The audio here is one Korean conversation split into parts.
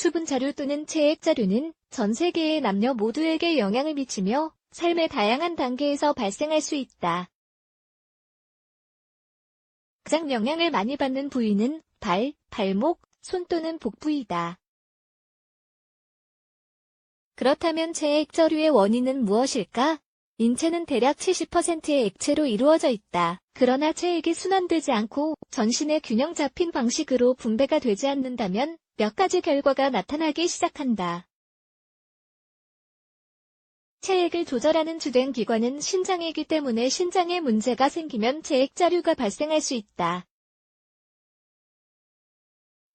수분 자료 또는 체액 자료는 전 세계의 남녀 모두에게 영향을 미치며 삶의 다양한 단계에서 발생할 수 있다. 가장 영향을 많이 받는 부위는 발, 발목, 손 또는 복부이다. 그렇다면 체액저류의 원인은 무엇일까? 인체는 대략 70%의 액체로 이루어져 있다. 그러나 체액이 순환되지 않고 전신의 균형 잡힌 방식으로 분배가 되지 않는다면 몇 가지 결과가 나타나기 시작한다. 체액을 조절하는 주된 기관은 신장이기 때문에 신장에 문제가 생기면 체액 자류가 발생할 수 있다.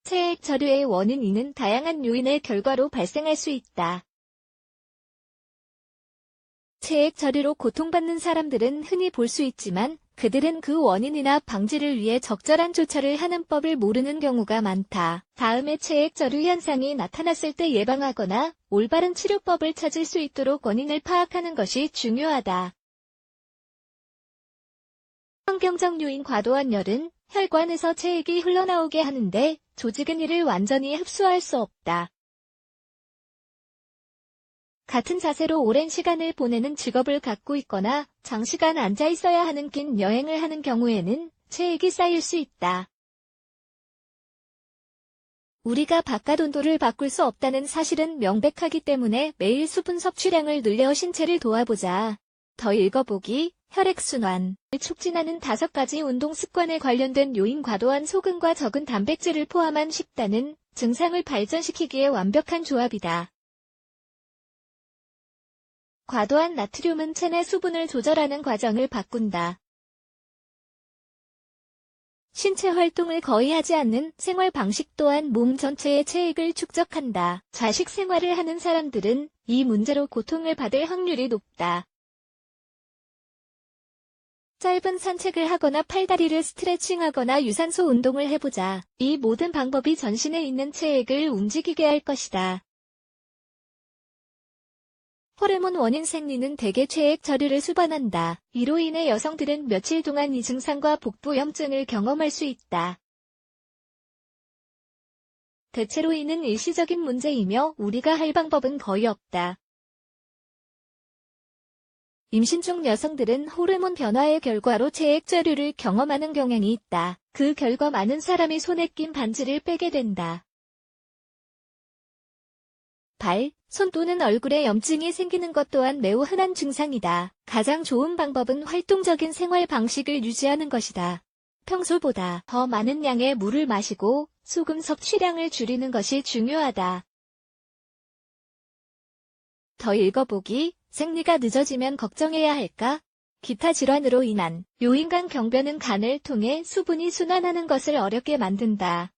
체액 저류의 원인 이는 다양한 요인의 결과로 발생할 수 있다. 체액 저류로 고통받는 사람들은 흔히 볼 수 있지만 그들은 그 원인이나 방지를 위해 적절한 조처를 하는 법을 모르는 경우가 많다. 다음에 체액 저류 현상이 나타났을 때 예방하거나 올바른 치료법을 찾을 수 있도록 원인을 파악하는 것이 중요하다. 환경적 요인 과도한 열은 혈관에서 체액이 흘러나오게 하는데 조직은 이를 완전히 흡수할 수 없다. 같은 자세로 오랜 시간을 보내는 직업을 갖고 있거나 장시간 앉아 있어야 하는 긴 여행을 하는 경우에는 체액이 쌓일 수 있다. 우리가 바깥 온도를 바꿀 수 없다는 사실은 명백하기 때문에 매일 수분 섭취량을 늘려 신체를 도와보자. 더 읽어보기, 혈액순환, 을 촉진하는 다섯 가지 운동 습관에 관련된 요인 과도한 소금과 적은 단백질을 포함한 식단은 증상을 발전시키기에 완벽한 조합이다. 과도한 나트륨은 체내 수분을 조절하는 과정을 바꾼다. 신체 활동을 거의 하지 않는 생활 방식 또한 몸 전체의 체액을 축적한다. 좌식 생활을 하는 사람들은 이 문제로 고통을 받을 확률이 높다. 짧은 산책을 하거나 팔다리를 스트레칭하거나 유산소 운동을 해보자. 이 모든 방법이 전신에 있는 체액을 움직이게 할 것이다. 호르몬 원인 생리는 대개 체액 저류를 수반한다. 이로 인해 여성들은 며칠 동안 이 증상과 복부 염증을 경험할 수 있다. 대체로 이는 일시적인 문제이며 우리가 할 방법은 거의 없다. 임신 중 여성들은 호르몬 변화의 결과로 체액 저류를 경험하는 경향이 있다. 그 결과 많은 사람이 손에 낀 반지를 빼게 된다. 발, 손 또는 얼굴에 염증이 생기는 것 또한 매우 흔한 증상이다. 가장 좋은 방법은 활동적인 생활 방식을 유지하는 것이다. 평소보다 더 많은 양의 물을 마시고 소금 섭취량을 줄이는 것이 중요하다. 더 읽어보기, 생리가 늦어지면 걱정해야 할까? 기타 질환으로 인한 요인간 경변은 간을 통해 수분이 순환하는 것을 어렵게 만든다.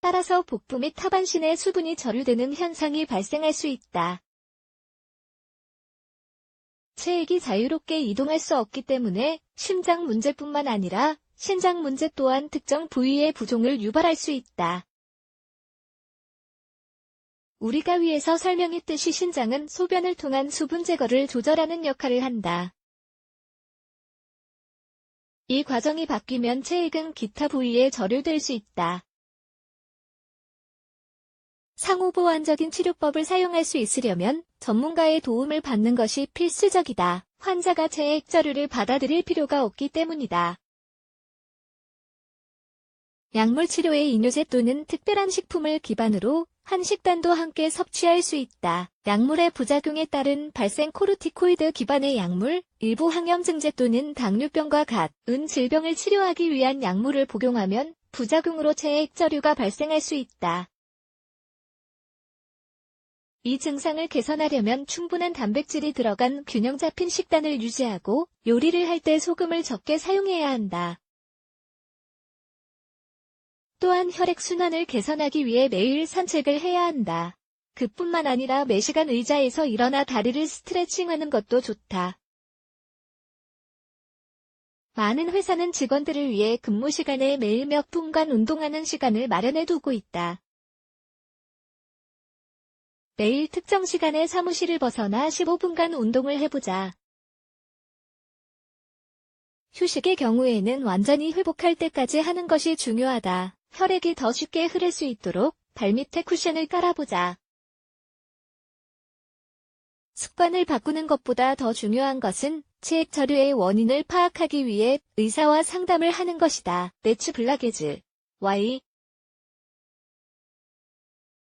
따라서 복부 및 하반신에 수분이 저류되는 현상이 발생할 수 있다. 체액이 자유롭게 이동할 수 없기 때문에 심장 문제뿐만 아니라 신장 문제 또한 특정 부위의 부종을 유발할 수 있다. 우리가 위에서 설명했듯이 신장은 소변을 통한 수분 제거를 조절하는 역할을 한다. 이 과정이 바뀌면 체액은 기타 부위에 저류될 수 있다. 상호보완적인 치료법을 사용할 수 있으려면 전문가의 도움을 받는 것이 필수적이다. 환자가 체액 저류를 받아들일 필요가 없기 때문이다. 약물 치료의 이뇨제 또는 특별한 식품을 기반으로 한 식단도 함께 섭취할 수 있다. 약물의 부작용에 따른 발생 코르티코이드 기반의 약물, 일부 항염증제 또는 당뇨병과 같 은 질병을 치료하기 위한 약물을 복용하면 부작용으로 체액 저류가 발생할 수 있다. 이 증상을 개선하려면 충분한 단백질이 들어간 균형 잡힌 식단을 유지하고 요리를 할 때 소금을 적게 사용해야 한다. 또한 혈액순환을 개선하기 위해 매일 산책을 해야 한다. 그뿐만 아니라 매시간 의자에서 일어나 다리를 스트레칭하는 것도 좋다. 많은 회사는 직원들을 위해 근무 시간에 매일 몇 분간 운동하는 시간을 마련해 두고 있다. 매일 특정 시간에 사무실을 벗어나 15분간 운동을 해보자. 휴식의 경우에는 완전히 회복할 때까지 하는 것이 중요하다. 혈액이 더 쉽게 흐를 수 있도록 발밑에 쿠션을 깔아보자. 습관을 바꾸는 것보다 더 중요한 것은 치액 저류의 원인을 파악하기 위해 의사와 상담을 하는 것이다. 네츠 블라게즈 Y